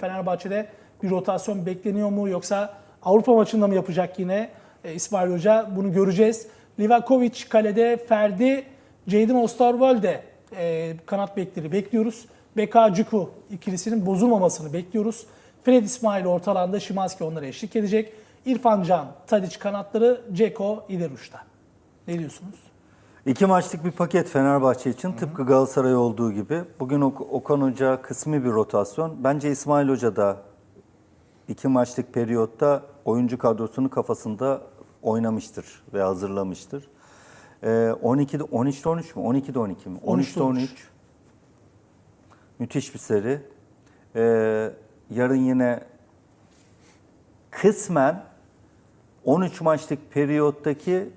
Fenerbahçe'de bir rotasyon bekleniyor mu yoksa Avrupa maçında mı yapacak yine e, İsmail Hoca? Bunu göreceğiz. Livakovic kalede, Ferdi, Jadon Osterwolde e, kanat bekleri bekliyoruz. Beka Cuku ikilisinin bozulmamasını bekliyoruz. Fred İsmail ortalanda, Şimanski onlara eşlik edecek. İrfan Can, Tadic kanatları, Ceko ileri uçta. Ne diyorsunuz? İki maçlık bir paket Fenerbahçe için tıpkı Galatasaray olduğu gibi. Bugün Ok- Okan Hoca kısmi bir rotasyon. Bence İsmail Hoca da iki maçlık periyotta oyuncu kadrosunu kafasında oynamıştır ve hazırlamıştır. Ee, 12'de 13'te 13 mü? 12'de 12 mi? 13'te 13. Müthiş bir seri. Ee, yarın yine kısmen 13 maçlık periyottaki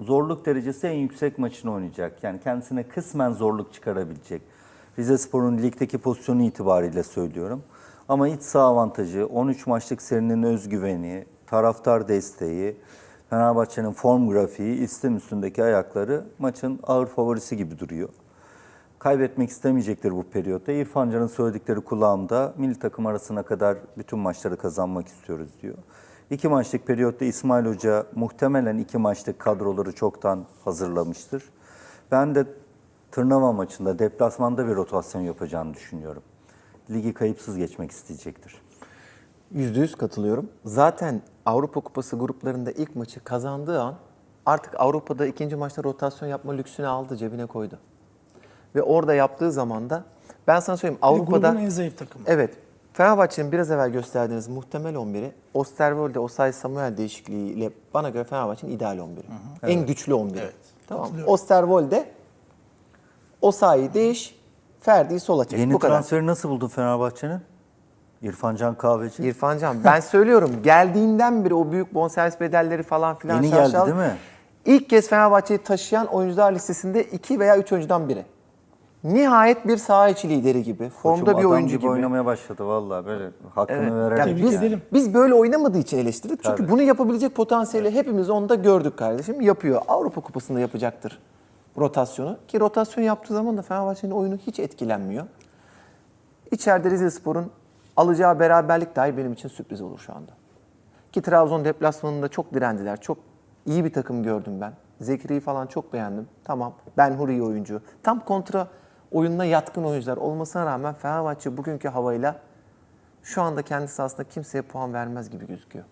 zorluk derecesi en yüksek maçını oynayacak. Yani kendisine kısmen zorluk çıkarabilecek. Rize Spor'un ligdeki pozisyonu itibariyle söylüyorum. Ama iç saha avantajı, 13 maçlık serinin özgüveni, taraftar desteği, Fenerbahçe'nin form grafiği, istem üstündeki ayakları maçın ağır favorisi gibi duruyor. Kaybetmek istemeyecektir bu periyotta. İrfan Can'ın söyledikleri kulağımda milli takım arasına kadar bütün maçları kazanmak istiyoruz diyor. İki maçlık periyotta İsmail Hoca muhtemelen iki maçlık kadroları çoktan hazırlamıştır. Ben de Tırnava maçında deplasmanda bir rotasyon yapacağını düşünüyorum. Ligi kayıpsız geçmek isteyecektir. %100 katılıyorum. Zaten Avrupa Kupası gruplarında ilk maçı kazandığı an artık Avrupa'da ikinci maçta rotasyon yapma lüksünü aldı, cebine koydu. Ve orada yaptığı zaman da ben sana söyleyeyim Avrupa'da grubun en zayıf takımı. Evet. Fenerbahçe'nin biraz evvel gösterdiğiniz muhtemel 11'i Osterwolde, Osay Samuel değişikliğiyle bana göre Fenerbahçe'nin ideal 11'i. En güçlü 11'i. Evet, Tamam. Osterwolde, Osayi değiş, Ferdi'yi sola çek. Yeni Bu kadar. transferi nasıl buldun Fenerbahçe'nin? İrfan Can Kahveci. İrfan Can ben söylüyorum geldiğinden beri o büyük bonservis bedelleri falan filan Yeni şaşalı. geldi değil mi? İlk kez Fenerbahçe'yi taşıyan oyuncular listesinde 2 veya 3 oyuncudan biri. Nihayet bir saha içi lideri gibi, formda Koçum bir oyuncu gibi, gibi. oynamaya başladı vallahi böyle hakkını Evet. vererek. Yani biz, edelim. biz böyle oynamadığı için eleştirdik. Çünkü Tabii. bunu yapabilecek potansiyeli hepimiz onda gördük kardeşim. Yapıyor. Avrupa Kupası'nda yapacaktır rotasyonu. Ki rotasyon yaptığı zaman da Fenerbahçe'nin oyunu hiç etkilenmiyor. İçeride Rizespor'un alacağı beraberlik dahi benim için sürpriz olur şu anda. Ki Trabzon deplasmanında çok direndiler. Çok iyi bir takım gördüm ben. Zekri'yi falan çok beğendim. Tamam. Ben Huri oyuncu. Tam kontra oyununa yatkın oyuncular olmasına rağmen Fenerbahçe bugünkü havayla şu anda kendisi aslında kimseye puan vermez gibi gözüküyor.